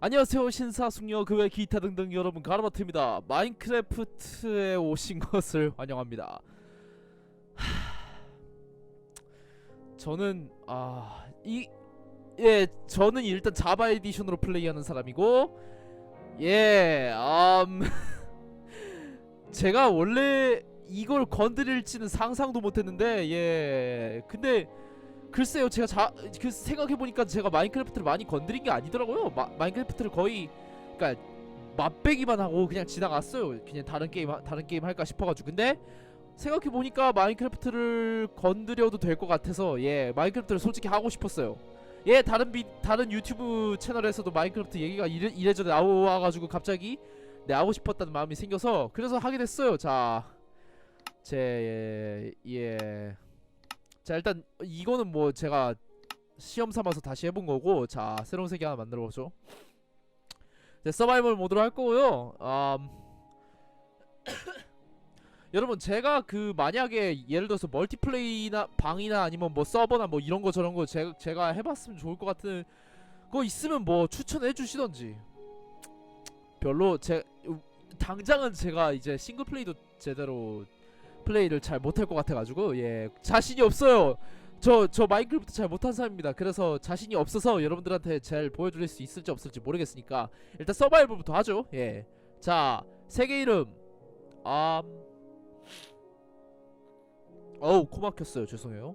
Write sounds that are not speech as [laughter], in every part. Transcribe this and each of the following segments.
안녕하세요 신사 숙녀 그 외 기타 등등 여러분 가르마트입니다. 마인크래프트에 오신 [laughs] 것을 환영합니다. 하... 저는 아 이 예 저는 일단 자바 에디션으로 플레이하는 사람이고 예 음, [laughs] 제가 원래 이걸 건드릴지는 상상도 못했는데 예 근데 글쎄요 제가 자, 그 생각해보니까 제가 마인크래프트를 많이 건드린 게 아니더라고요. 마, 마인크래프트를 거의 그니까 맛배기만 하고 그냥 지나갔어요. 그냥 다른 게임 하- 다른 게임 할까 싶어가지고. 근데 생각해보니까 마인크래프트를 건드려도 될 것 같아서 예 마인크래프트를 솔직히 하고 싶었어요. 예 다른 비 다른 유튜브 채널에서도 마인크래프트 얘기가 이래, 이래저래 나와가지고 갑자기 네 하고 싶었다는 마음이 생겨서 그래서 하게 됐어요. 자제 예. 자 일단 이거는 뭐 제가 시험 삼아서 다시 해본 거고 자 새로운 세계 하나 만들어 보죠. 네, 서바이벌 모드로 할 거고요. 음, [coughs] 여러분 제가 그 만약에 예를 들어서 멀티플레이나 방이나 아니면 뭐 서버나 뭐 이런 거 저런 거 제, 제가 해봤으면 좋을 것 같은 거 있으면 뭐 추천해 주시던지. 별로 제 당장은 제가 이제 싱글 플레이도 제대로 플레이를 잘 못할 것 같아가지고 예 자신이 없어요. 저 저 마인크래프트 잘 못한 사람입니다. 그래서 자신이 없어서 여러분들한테 잘 보여드릴 수 있을지 없을지 모르겠으니까 일단 서바이벌부터 하죠. 예. 자 세계 이름 아 어우 코 막혔어요. 죄송해요.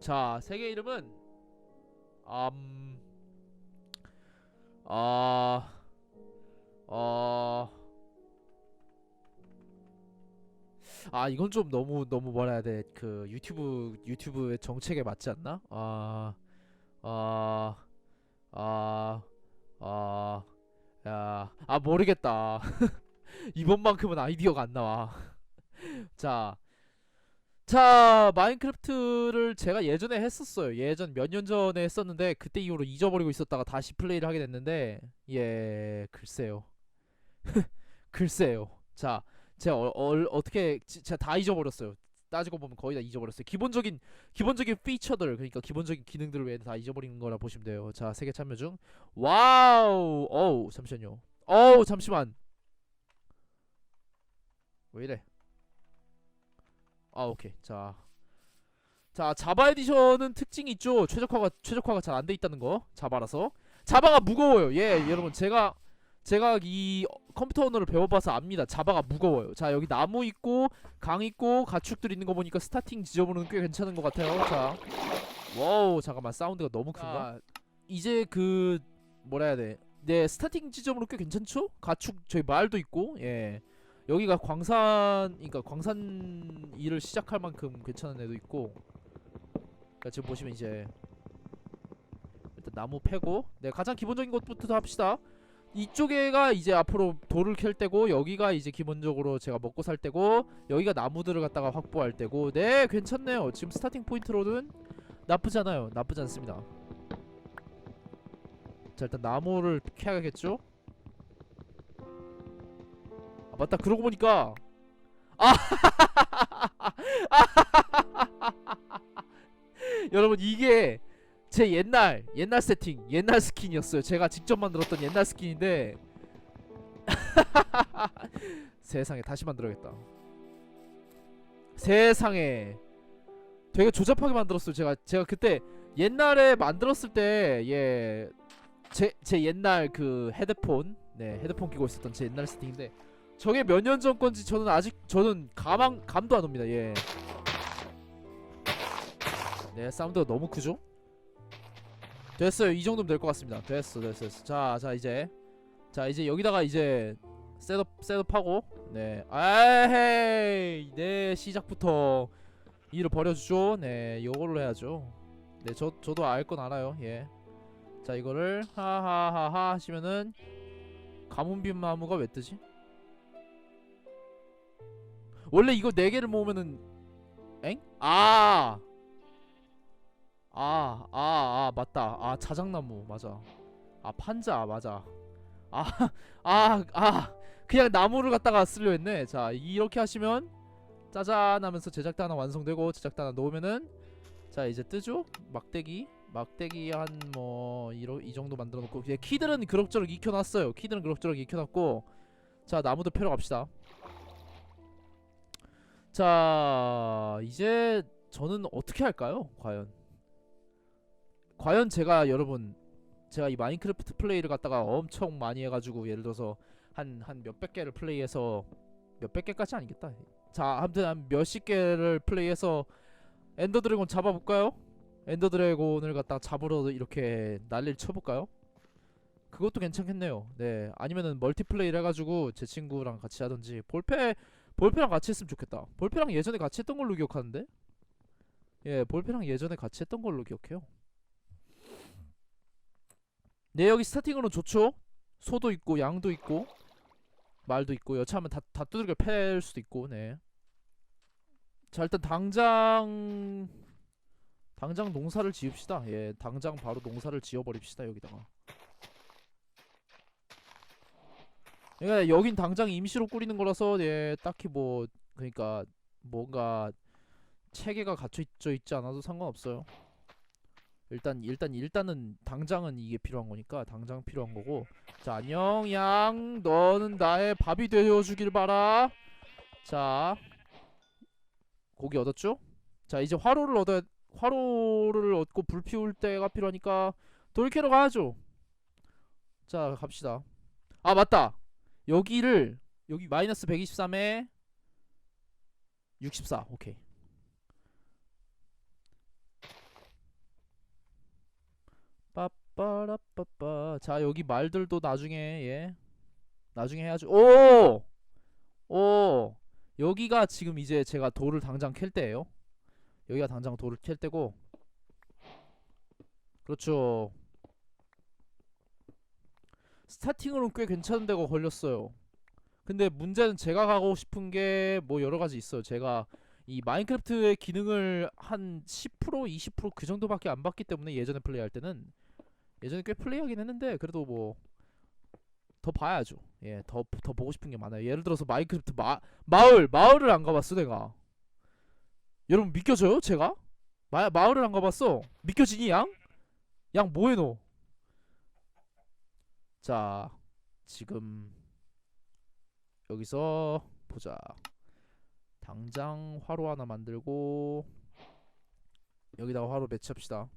자 세계 이름은 음 아, 어, 아 이건 좀 너무 너무 뭐라 해야 돼 그 유튜브 유튜브의 정책에 맞지 않나? 아, 아, 아, 아, 야, 아 모르겠다. [laughs] 이번만큼은 아이디어가 안 나와. [laughs] 자, 자 마인크래프트를 제가 예전에 했었어요. 예전 몇 년 전에 했었는데 그때 이후로 잊어버리고 있었다가 다시 플레이를 하게 됐는데 예 글쎄요. [laughs] 글쎄요. 자. 제가 어, 어, 어떻게 지- 제가 다 잊어버렸어요. 따지고 보면 거의 다 잊어버렸어요. 기본적인 기본적인 피처들 그러니까 기본적인 기능들을 외에 다 잊어버린 거라 보시면 돼요. 자 세계 참여 중 와우 어우 잠시만요. 어우 잠시만 왜 이래? 아 오케이 자. 자 자바 에디션은 특징이 있죠 최적화가 최적화가 잘 안 돼 있다는 거 자바라서 자바가 무거워요 예 여러분 제가 제가 이 컴퓨터 언어를 배워봐서 압니다. 자바가 무거워요. 자 여기 나무 있고 강 있고 가축들 있는 거 보니까 스타팅 지저분은 꽤 괜찮은 것 같아요. 자, 와우 잠깐만 사운드가 너무 큰가? 이제 그 뭐라 해야 돼? 네 스타팅 지점으로 꽤 괜찮죠? 가축 저희 마을도 있고 예 여기가 광산 그러니까 광산 일을 시작할 만큼 괜찮은 애도 있고 그러니까 지금 보시면 이제 일단 나무 패고 네 가장 기본적인 것부터 합시다. 이쪽에가 이제 앞으로 돌을 캘 때고 여기가 이제 기본적으로 제가 먹고 살 때고 여기가 나무들을 갖다가 확보할 때고. 네 괜찮네요. 지금 스타팅 포인트로는 나쁘지 않아요. 나쁘지 않습니다. 자 일단 나무를 캐야겠죠? 아 맞다. 그러고 보니까 아! [laughs] 여러분 이게 제 옛날 옛날 세팅 옛날 스킨이었어요. 제가 직접 만들었던 옛날 스킨인데. [laughs] 세상에 다시 만들어야겠다. 세상에. 되게 조잡하게 만들었어요. 제가 제가 그때 옛날에 만들었을 때예 제 제 옛날 그 헤드폰 네 헤드폰 끼고 있었던 제 옛날 세팅인데 저게 몇 년 전 건지 저는 아직 저는 감안 감도 안 옵니다. 예. 네 사운드가 너무 크죠? 됐어요. 이 정도면 될 것 같습니다. 됐어, 됐어, 됐어. 자, 자 이제, 자 이제 여기다가 이제 셋업 셋업하고, 네, 아헤이, 네 시작부터 일을 버려주죠. 네, 이걸로 해야죠. 네, 저 저도 알 건 알아요. 예. 자 이거를 하하하하 하시면은 가뭄빔 나무가 왜 뜨지? 원래 이거 네 개를 모으면은 엥? 아. 아, 아, 아, 맞다. 아, 자작나무, 맞아. 아, 판자, 맞아. 아, [laughs] 아, 아, 그냥 나무를 갖다가 쓰려 했네. 자, 이렇게 하시면 짜잔 하면서 제작단 하나 완성되고 제작단 하나 놓으면은 자, 이제 뜨죠? 막대기. 막대기 한 뭐 이 정도 만들어 놓고 이제 키들은 그럭저럭 익혀 놨어요. 키들은 그럭저럭 익혀 놨고 자 나무도 패러 갑시다. 자 이제 저는 어떻게 할까요? 과연 과연 제가 여러분 제가 이 마인크래프트 플레이를 갖다가 엄청 많이 해가지고 예를 들어서 한 한 몇백 개를 플레이해서 몇백 개까지 아니겠다. 자 아무튼 한 몇십 개를 플레이해서 엔더 드래곤 잡아볼까요? 엔더 드래곤을 갖다가 잡으러 이렇게 난리를 쳐볼까요? 그것도 괜찮겠네요. 네 아니면은 멀티플레이를 해가지고 제 친구랑 같이 하든지 볼페 볼페랑 같이 했으면 좋겠다. 볼페랑 예전에 같이 했던 걸로 기억하는데. 예, 볼페랑 예전에 같이 했던 걸로 기억해요. 네, 여기 스타팅으로 좋죠. 소도 있고 양도 있고 말도 있고 여차하면 다, 다 두들겨 팰 수도 있고 네. 자 일단 당장 당장 농사를 지읍시다. 예, 당장 바로 농사를 지어버립시다 여기다가. 그러니까 여긴 당장 임시로 꾸리는 거라서 예 딱히 뭐 그러니까 뭔가 체계가 갖춰 있져 있지 않아도 상관없어요. 일단 일단 일단은 당장은 이게 필요한 거니까 당장 필요한 거고. 자 안녕 양 너는 나의 밥이 되어 주길 바라. 자 고기 얻었죠? 자 이제 화로를 얻어 화로를 얻고 불 피울 때가 필요하니까 돌 캐러 가야죠. 자 갑시다. 아 맞다. 여기를 여기 마이너스 123에 64 오케이 빠빠라빠빠. 자 여기 말들도 나중에 예. 나중에 해야죠. 오! 오! 여기가 지금 이제 제가 돌을 당장 캘 때예요. 여기가 당장 돌을 캘 때고. 그렇죠. 스타팅으로는 꽤 괜찮은 데가 걸렸어요. 근데 문제는 제가 가고 싶은 게 뭐 여러 가지 있어요. 제가 이 마인크래프트의 기능을 한 10% 20%그 정도밖에 안 봤기 때문에 예전에 플레이할 때는 예전에 꽤 플레이하긴 했는데 그래도 뭐 더 봐야죠. 예, 더 더 보고 싶은 게 많아요. 예를 들어서 마인크래프트 마 마을 마을을 안 가봤어 내가. 여러분 믿겨져요? 제가 마 마을을 안 가봤어. 믿겨지니 양? 양 뭐해 너? 자, 지금 여기서 보자. 당장 화로 하나 만들고 여기다가 화로 배치합시다.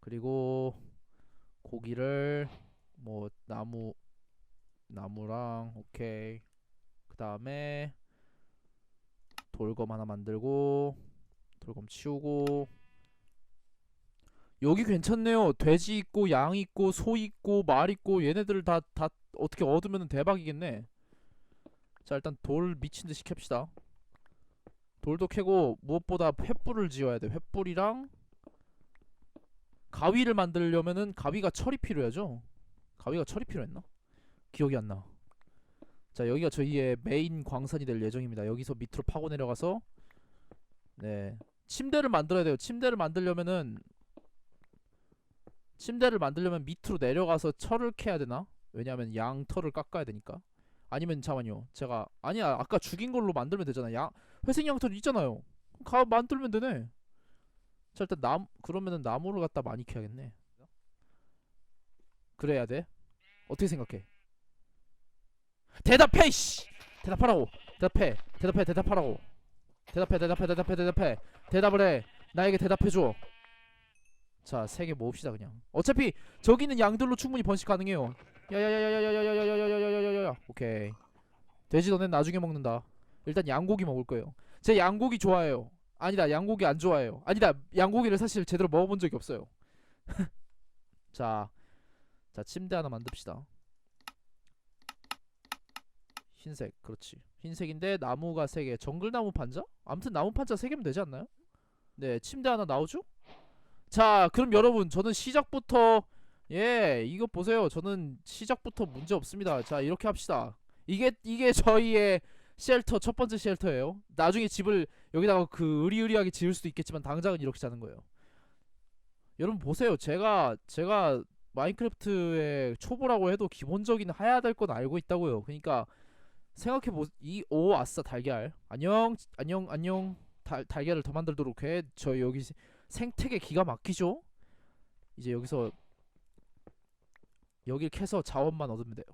그리고 고기를 뭐 나무 나무랑 오케이. 그 다음에 돌검 하나 만들고 돌검 치우고 여기 괜찮네요. 돼지 있고 양 있고 소 있고 말 있고 얘네들을 다 다 어떻게 얻으면 대박이겠네. 자 일단 돌 미친 듯이 캡시다. 돌도 캐고 무엇보다 횃불을 지어야 돼. 횃불이랑 가위를 만들려면은 가위가 철이 필요하죠. 가위가 철이 필요했나? 기억이 안 나. 자 여기가 저희의 메인 광산이 될 예정입니다. 여기서 밑으로 파고 내려가서 네 침대를 만들어야 돼요. 침대를 만들려면은 침대를 만들려면 밑으로 내려가서 철을 캐야 되나? 왜냐면 양 털을 깎아야 되니까. 아니면 잠깐만요. 제가 아니야 아까 죽인 걸로 만들면 되잖아. 양 회색 양털 있잖아요. 가 만들면 되네. 자 일단 남 그러면은 나무를 갖다 많이 캐야겠네. 그래야 돼. 어떻게 생각해? 대답해 씨. 대답하라고. 대답해. 대답해. 대답하라고. 대답해. 대답해. 대답해. 대답해. 대답을 해. 나에게 대답해 줘. 자, 세 개 모읍시다 그냥. 어차피 저기 있는 양들로 충분히 번식 가능해요. 야야야야야야야야야야야야야야야. 오케이. 돼지 너넨 나중에 먹는다. 일단 양고기 먹을 거예요. 제 양고기 좋아해요. 아니다, 양고기 안 좋아해요. 아니다, 양고기를 사실 제대로 먹어본 적이 없어요. [laughs] 자, 자 침대 하나 만듭시다. 흰색, 그렇지. 흰색인데 나무가 세 개. 정글나무 판자? 아무튼 나무 판자 세 개면 되지 않나요? 네, 침대 하나 나오죠? 자 그럼 여러분 저는 시작부터 예 이거 보세요 저는 시작부터 문제 없습니다 자 이렇게 합시다 이게 이게 저희의 쉘터 첫 번째 쉘터예요 나중에 집을 여기다가 그 의리의리하게 지을 수도 있겠지만 당장은 이렇게 자는 거예요. 여러분 보세요. 제가 제가 마인크래프트의 초보라고 해도 기본적인 해야 될 건 알고 있다고요. 그러니까 생각해 보이오 아싸 달걀. 안녕 안녕 안녕. 달 달걀을 더 만들도록 해 저 여기 생태계 기가 막히죠? 이제 여기서 여길 캐서 자원만 얻으면 돼요.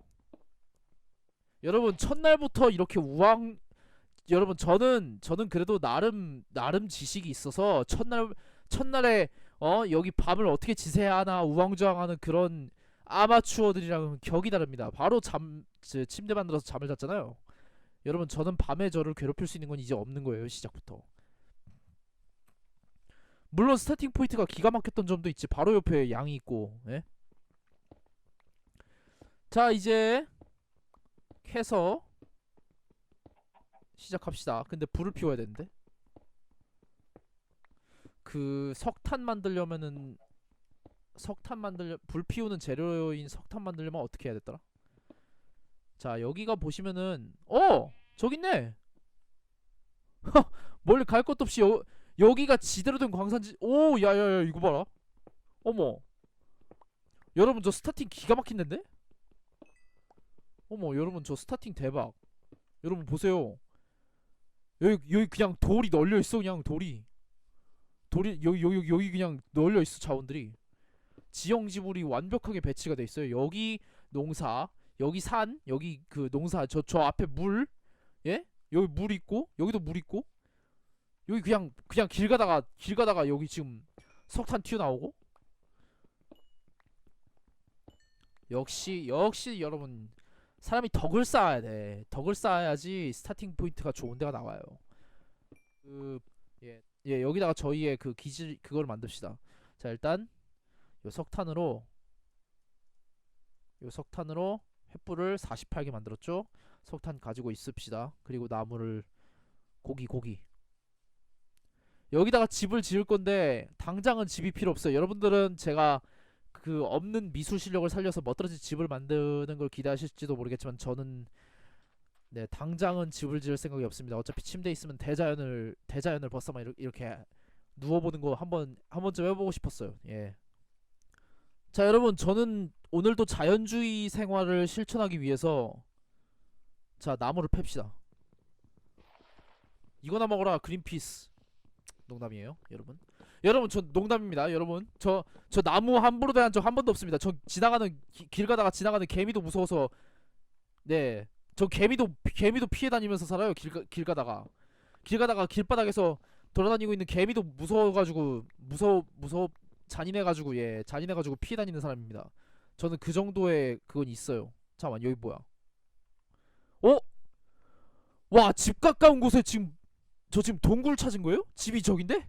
여러분 첫날부터 이렇게 우왕 여러분 저는 저는 그래도 나름 나름 지식이 있어서 첫날 첫날에 어 여기 밤을 어떻게 지새야 하나 우왕좌왕하는 그런 아마추어들이랑은 격이 다릅니다. 바로 잠 저, 침대 만들어서 잠을 잤잖아요. 여러분 저는 밤에 저를 괴롭힐 수 있는 건 이제 없는 거예요 시작부터. 물론 스타팅 포인트가 기가 막혔던 점도 있지. 바로 옆에 양이 있고. 예? 자 이제 캐서 시작합시다. 근데 불을 피워야 되는데. 그 석탄 만들려면은 석탄 만들려 불 피우는 재료인 석탄 만들려면 어떻게 해야 됐더라? 자 여기가 보시면은 어 저기 있네. [laughs] 멀리 갈 것도 없이 여, 여기가 지대로 된 광산지. 오 야야야 이거 봐라. 어머. 여러분 저 스타팅 기가 막힌데? 어머 여러분 저 스타팅 대박. 여러분 보세요. 여기 여기 그냥 돌이 널려 있어 그냥 돌이. 돌이 여기 여기 여기 그냥 널려 있어 자원들이. 지형 지물이 완벽하게 배치가 돼 있어요. 여기 농사, 여기 산, 여기 그 농사 저저 앞에 물, 예? 여기 물 있고 여기도 물 있고 여기 그냥 그냥 길 가다가 길 가다가 여기 지금 석탄 튀어 나오고 역시 역시 여러분 사람이 덕을 쌓아야 돼. 덕을 쌓아야지 스타팅 포인트가 좋은 데가 나와요. 그 예, 예 여기다가 저희의 그 기질 그걸 만듭시다. 자 일단 요 석탄으로 요 석탄으로 횃불을 48개 만들었죠. 석탄 가지고 있읍시다. 그리고 나무를 고기 고기 여기다가 집을 지을 건데 당장은 집이 필요 없어요. 여러분들은 제가 그 없는 미술 실력을 살려서 멋들어진 집을 만드는 걸 기대하실지도 모르겠지만 저는 네 당장은 집을 지을 생각이 없습니다. 어차피 침대에 있으면 대자연을 대자연을 벗어만 이렇게, 누워보는 거 한번 한 번쯤 해보고 싶었어요. 예. 자 여러분 저는 오늘도 자연주의 생활을 실천하기 위해서 자 나무를 팹시다. 이거나 먹어라 그린피스. 농담이에요, 여러분. 여러분 저 농담입니다, 여러분. 저 저 나무 함부로 대한 적 한 번도 없습니다. 저 지나가는 기- 길 가다가 지나가는 개미도 무서워서 네. 저 개미도 개미도 피해 다니면서 살아요. 길, 가, 길 가다가 길 가다가 길바닥에서 돌아다니고 있는 개미도 무서워가지고 무서 무서 잔인해가지고 예 잔인해가지고 피해 다니는 사람입니다. 저는 그 정도의 그건 있어요. 잠깐만 여기 뭐야? 어? 와 집 가까운 곳에 지금 저 지금 동굴 찾은 거예요? 집이 저긴데?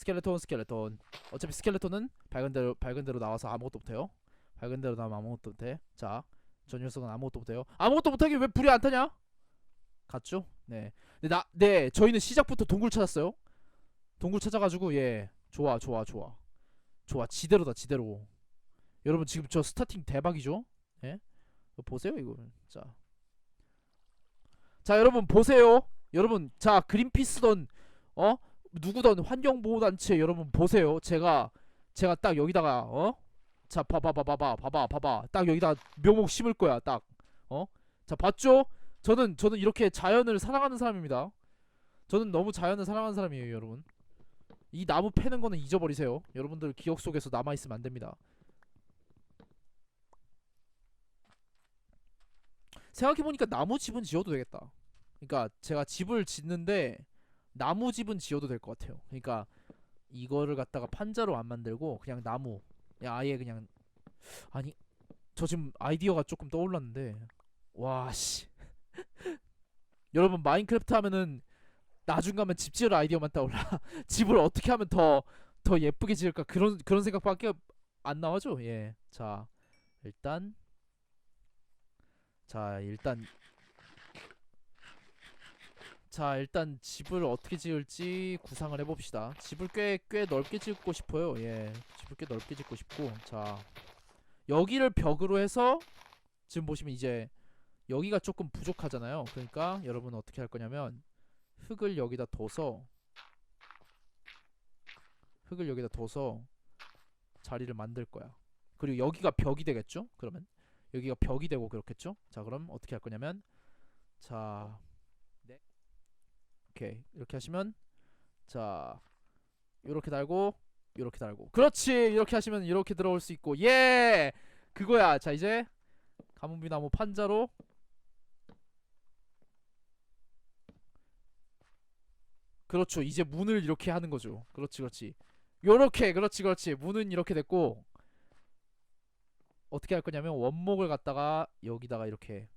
스켈레톤 스켈레톤 어차피 스켈레톤은 밝은 대로 밝은 대로 나와서 아무것도 못해요 밝은 대로 나면 아무것도 못해 자저 녀석은 아무것도 못해요. 아무것도 못하게 왜 불이 안 타냐? 갔죠? 네. 네, 나, 네, 저희는 시작부터 동굴 찾았어요. 동굴 찾아가지고 예, 좋아, 좋아, 좋아, 좋아, 지대로다, 지대로. 여러분 지금 저 스타팅 대박이죠? 예? 보세요, 이거. 자, 자, 여러분 보세요. 여러분, 자, 그린피스던 어 누구던 환경보호단체 여러분 보세요. 제가 제가 딱 여기다가 어 자, 봐봐, 봐봐, 봐봐, 봐봐. 딱 여기다 묘목 심을 거야, 딱. 어? 자, 봤죠? 저는 저는 이렇게 자연을 사랑하는 사람입니다. 저는 너무 자연을 사랑하는 사람이에요, 여러분. 이 나무 패는 거는 잊어버리세요. 여러분들 기억 속에서 남아 있으면 안 됩니다. 생각해 보니까 나무 집은 지어도 되겠다. 그러니까 제가 집을 짓는데 나무 집은 지어도 될 것 같아요. 그러니까 이거를 갖다가 판자로 안 만들고 그냥 나무 야 아예 그냥 아니 저 지금 아이디어가 조금 떠올랐는데 와씨. [laughs] 여러분 마인크래프트 하면은 나중 가면 집 지을 아이디어만 떠올라. [laughs] 집을 어떻게 하면 더 더 예쁘게 지을까? 그런 그런 생각밖에 안 나와죠? 예자 일단. 자 일단 자 일단 집을 어떻게 지을지 구상을 해봅시다. 집을 꽤 꽤 넓게 짓고 싶어요. 예 집을 꽤 넓게 짓고 싶고. 자 여기를 벽으로 해서 지금 보시면 이제 여기가 조금 부족하잖아요. 그러니까 여러분 어떻게 할 거냐면 흙을 여기다 둬서 흙을 여기다 둬서 자리를 만들 거야. 그리고 여기가 벽이 되겠죠? 그러면? 여기가 벽이 되고 그렇겠죠? 자 그럼 어떻게 할 거냐면 자 오케이 이렇게 하시면 자 이렇게 달고 이렇게 달고. 그렇지! 이렇게 하시면 이렇게 들어올 수 있고. 예! 그거야. 자 이제 가뭄비 나무 판자로. 그렇죠. 이제 문을 이렇게 하는 거죠. 그렇지 그렇지. 요렇게! 그렇지 그렇지. 문은 이렇게 됐고. 어떻게 할 거냐면 원목을 갖다가 여기다가 이렇게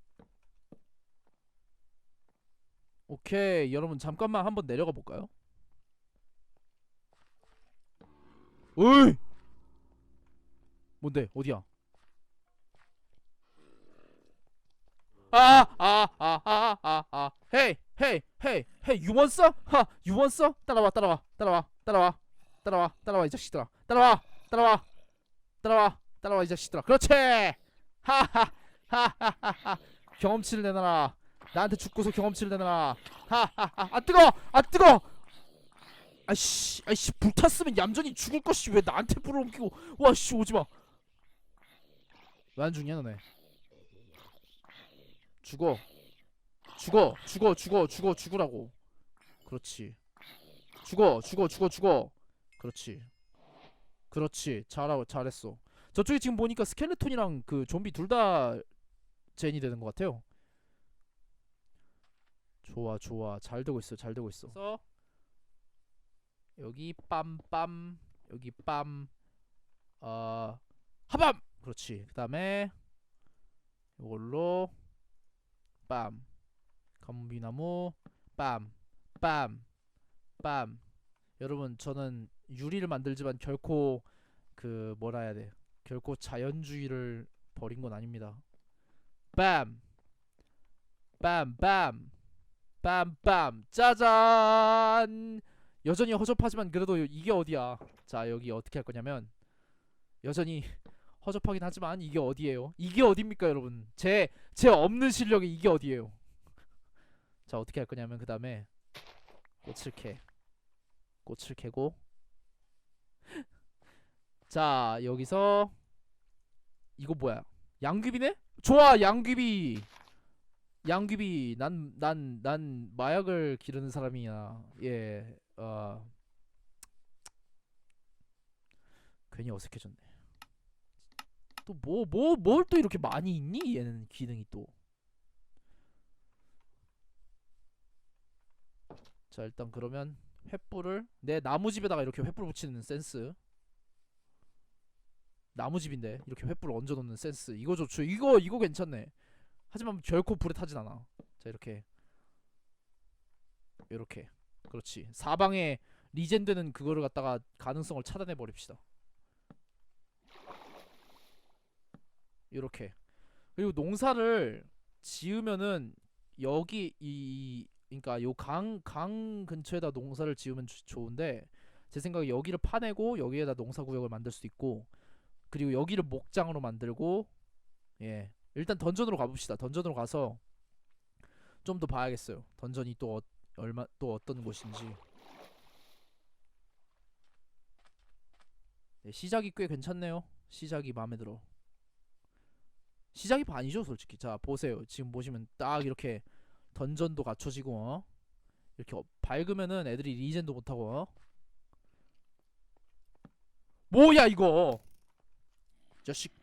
오케이 여러분 잠깐만 한번 내려가 볼까요? 어이! 뭔데? 어디야? 아, 아아 아 아 아 아. 헤이 헤이 헤이 헤이 유먼서 하 유먼서 따라와 따라와 따라와 따라와 따라와 따라와 이 자식들아. 따라와 따라와 따라와 따라와 이 자식들아. 그렇지! 하하 하하하하. 경험치를 내놔라 나한테 죽고서 경험치를 내놔라. 하하하. 아 뜨거! 아 뜨거! 아씨 아씨 불탔으면 얌전히 죽을 것이 왜 나한테 불을 옮기고. 와씨 오지마. 왜 안 죽냐 너네? 죽어. 죽어 죽어 죽어 죽어 죽으라고. 그렇지. 죽어 죽어 죽어 죽어. 그렇지. 그렇지. 잘하고 잘했어. 저쪽에 지금 보니까 스켈레톤이랑 그 좀비 둘다 젠이 되는 것 같아요 좋아 좋아. 잘 되고 있어 잘 되고 있어. 그래서 여기 빰빰 여기 빰 어, 하밤! 그렇지. 그 다음에 이걸로 빰 감비나무 빰 빰 빰. 여러분 저는 유리를 만들지만 결코 그 뭐라 해야 돼? 결코 자연주의를 버린 건 아닙니다. 빰 빰 빰 빰빰 짜잔. 여전히 허접하지만 그래도 이게 어디야? 자 여기 어떻게 할 거냐면 여전히 허접하긴 하지만 이게 어디예요? 이게 어딥니까 여러분? 제 제 없는 실력이 이게 어디예요? 자 어떻게 할 거냐면 그 다음에 꽃을 캐. 꽃을 캐고. 자 여기서 이거 뭐야? 양귀비네? 좋아 양귀비 양귀비 난 난 난 마약을 기르는 사람이야. 예 어. 괜히 어색해졌네. 또 뭐 뭐 뭘 또 이렇게 많이 있니? 얘는 기능이 또. 자 일단 그러면 횃불을 내 나무집에다가 이렇게 횃불 붙이는 센스. 나무집인데 이렇게 횃불 얹어 놓는 센스. 이거 좋죠. 이거 이거 괜찮네 하지만 결코 불에 타진 않아. 자 이렇게. 이렇게. 그렇지. 사방에 리젠되는 그거를 갖다가 가능성을 차단해 버립시다. 이렇게. 그리고 농사를 지으면은 여기 이 그러니까 요 강강 근처에다 농사를 지으면 주- 좋은데 제 생각에 여기를 파내고 여기에다 농사 구역을 만들 수 있고 그리고 여기를 목장으로 만들고 예 일단 던전으로 가봅시다. 던전으로 가서 좀 더 봐야겠어요. 던전이 또 어, 얼마 또 어떤 곳인지. 네, 시작이 꽤 괜찮네요. 시작이 마음에 들어. 시작이 반이죠 솔직히? 자 보세요. 지금 보시면 딱 이렇게 던전도 갖춰지고 어? 이렇게 어- 밝으면은 애들이 리젠도 못하고 어? 뭐야 이거! 이 자식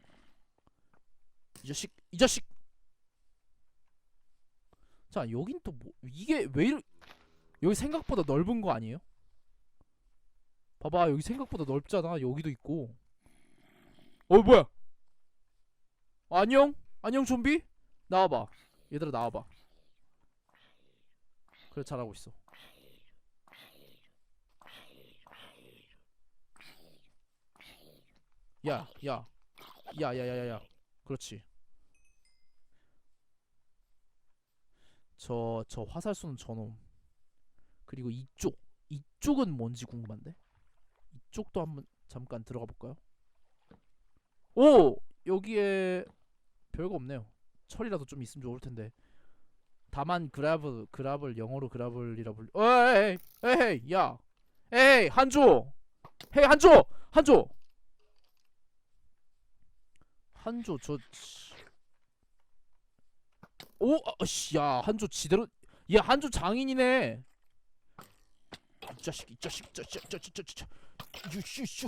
이 자식 이 자식. 자 여긴 또 뭐 이게 왜 이러 여기 생각보다 넓은 거 아니에요? 봐봐 여기 생각보다 넓잖아. 여기도 있고. 어 뭐야? 안녕? 안녕 좀비? 나와봐. 얘들아 나와봐. 그래 잘하고 있어. 야, 야, 야, 야, 야, 야, 야. 그렇지. 저, 저 화살 쏘는 저놈. 그리고 이쪽 이쪽은 뭔지 궁금한데 이쪽도 한번 잠깐 들어가 볼까요? 오 여기에 별거 없네요. 철이라도 좀 있으면 좋을 텐데. 다만 그라블 그라블 영어로 그라블이라 불. 에이 에이 야 에이 한조 헤이 한조 한조 한조 저 오, 아씨, 야, 한조 지대로, 야, 한조 장인이네. 이 자식, 이 자식, 이 자식, 이 자식, 이 자식, 유슈슈,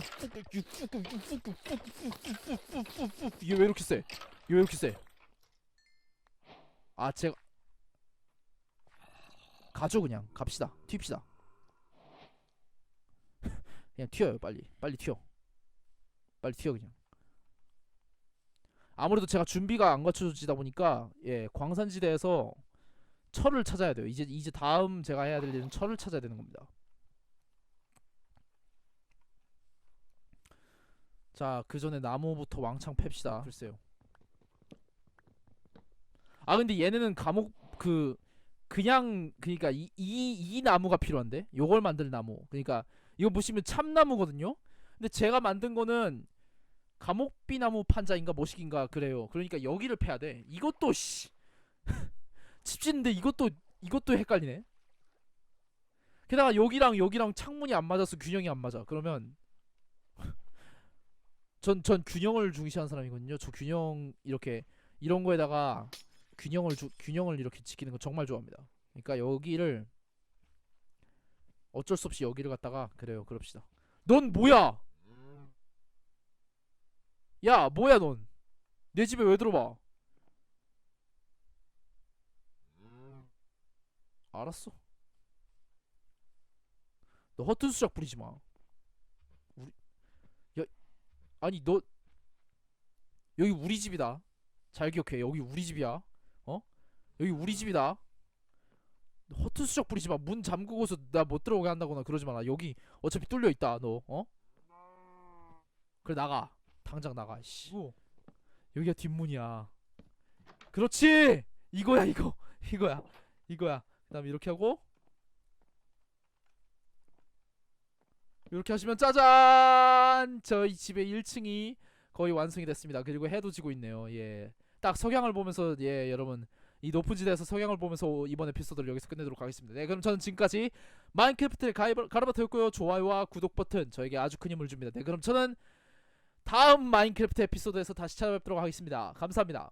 이게 왜 이렇게 세? 이게 왜 이렇게 세? 아, 제가 가죠 그냥, 갑시다, 튀읍시다. 그냥 튀어요, 빨리, 빨리 튀어, 빨리 튀어 그냥. 아무래도 제가 준비가 안 갖춰지다 보니까 예 광산지대에서 철을 찾아야 돼요. 이제 이제 다음 제가 해야 될 일은 철을 찾아야 되는 겁니다. 자, 그 전에 나무부터 왕창 팹시다. 글쎄요. 아 근데 얘네는 감옥 그 그냥 그니까 이 이 이 나무가 필요한데 요걸 만들 나무. 그러니까 이거 보시면 참나무거든요. 근데 제가 만든 거는 감옥비나무 판자인가 뭐식인가 그래요. 그러니까 여기를 패야 돼. 이것도 씨. [laughs] 집 짓는데 이것도 이것도 헷갈리네. 게다가 여기랑 여기랑 창문이 안 맞아서 균형이 안 맞아. 그러면 [laughs] 전 전 균형을 중시하는 사람이거든요. 저 균형 이렇게 이런 거에다가 균형을 주, 균형을 이렇게 지키는 거 정말 좋아합니다. 그러니까 여기를 어쩔 수 없이 여기를 갖다가 그래요. 그럽시다. 넌 뭐야? 야 뭐야 넌? 내 집에 왜 들어와? 알았어. 너 허튼 수작 부리지 마. 우리 야 아니 너 여기 우리 집이다. 잘 기억해. 여기 우리 집이야. 어? 여기 우리 집이다. 너 허튼 수작 부리지 마문 잠그고서 나 못 들어오게 한다거나 그러지 마라. 여기 어차피 뚫려 있다 너. 어? 그래 나가 당장 나가 씨. 여기가 뒷문이야. 그렇지! 이거야 이거. [laughs] 이거야. 이거야. 그 다음에 이렇게 하고. 이렇게 하시면 짜잔! 저희 집의 1층이 거의 완성이 됐습니다. 그리고 해도 지고 있네요. 예딱 석양을 보면서 예 여러분. 이 높은 지대에서 석양을 보면서 이번 에피소드를 여기서 끝내도록 하겠습니다. 네 그럼 저는 지금까지 마인크래프트의 가이버- 가르바토였고요. 좋아요와 구독 버튼 저에게 아주 큰 힘을 줍니다. 네 그럼 저는 다음 마인크래프트 에피소드에서 다시 찾아뵙도록 하겠습니다. 감사합니다.